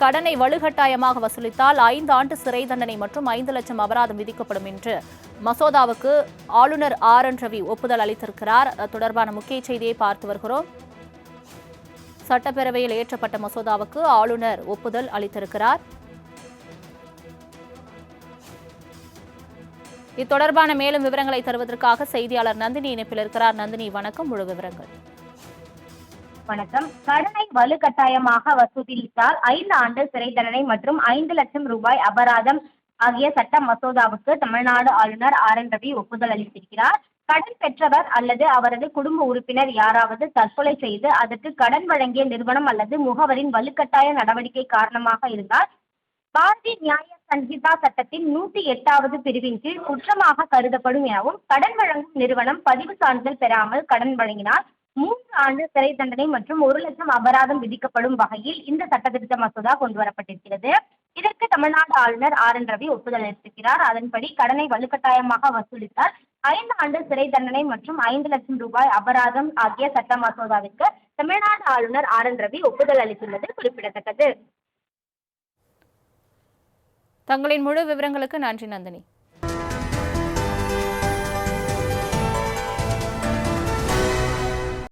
கடனை வலுக்கட்டாயமாக வசூலித்தால் ஐந்து ஆண்டு சிறை தண்டனை மற்றும் ஐந்து லட்சம் அபராதம் விதிக்கப்படும் என்று மசோதாவுக்கு ஆளுநர் ஆர் என் ரவி ஒப்புதல் அளித்திருக்கிறார். தொடர்பான முக்கிய செய்தியை பார்த்து வருகிறோம். சட்டப்பேரவையில் இயற்றப்பட்ட மசோதாவுக்கு ஆளுநர் ஒப்புதல் அளித்திருக்கிறார். இத்தொடர்பான மேலும் விவரங்களை தருவதற்காக செய்தியாளர் நந்தினி இணைப்பில் இருக்கிறார். நந்தினி வணக்கம். முழு விவரங்கள். வணக்கம். கடனை வலுக்கட்டாயமாக வசூலித்தால் ஐந்து ஆண்டு சிறை தண்டனை மற்றும் ஐந்து லட்சம் ரூபாய் அபராதம் ஆகிய சட்ட மசோதாவுக்கு தமிழ்நாடு ஆளுநர் ஆர் என் ரவி ஒப்புதல் அளித்திருக்கிறார். கடன் பெற்றவர் அல்லது அவரது குடும்ப உறுப்பினர் யாராவது தற்கொலை செய்து அதற்கு கடன் வழங்கிய நிறுவனம் அல்லது முகவரின் வலுக்கட்டாய நடவடிக்கை காரணமாக இருந்தால் பாரதிய நியாய சங்கீதா சட்டத்தின் நூத்தி எட்டாவது பிரிவின் கீழ் குற்றமாக கருதப்படும் எனவும் கடன் வழங்கும் நிறுவனம் பதிவு சான்றிதழ் பெறாமல் கடன் வழங்கினால் மூன்று ஆண்டு சிறை தண்டனை மற்றும் ஒரு லட்சம் அபராதம் விதிக்கப்படும் வகையில் இந்த சட்டத்திருத்த மசோதா கொண்டு வரப்பட்டிருக்கிறது. இதற்கு தமிழ்நாடு ஆளுநர் ஆர் என் ரவி ஒப்புதல் அளித்திருக்கிறார். அதன்படி கடனை வலுக்கட்டாயமாக வசூலித்தால் ஐந்து ஆண்டு சிறை தண்டனை மற்றும் ஐந்து லட்சம் ரூபாய் அபராதம் ஆகிய சட்ட மசோதாவிற்கு தமிழ்நாடு ஆளுநர் ஆர் என் ரவி ஒப்புதல் அளித்துள்ளது குறிப்பிடத்தக்கது. தங்களின் முழு விவரங்களுக்கு நன்றி நந்தினி.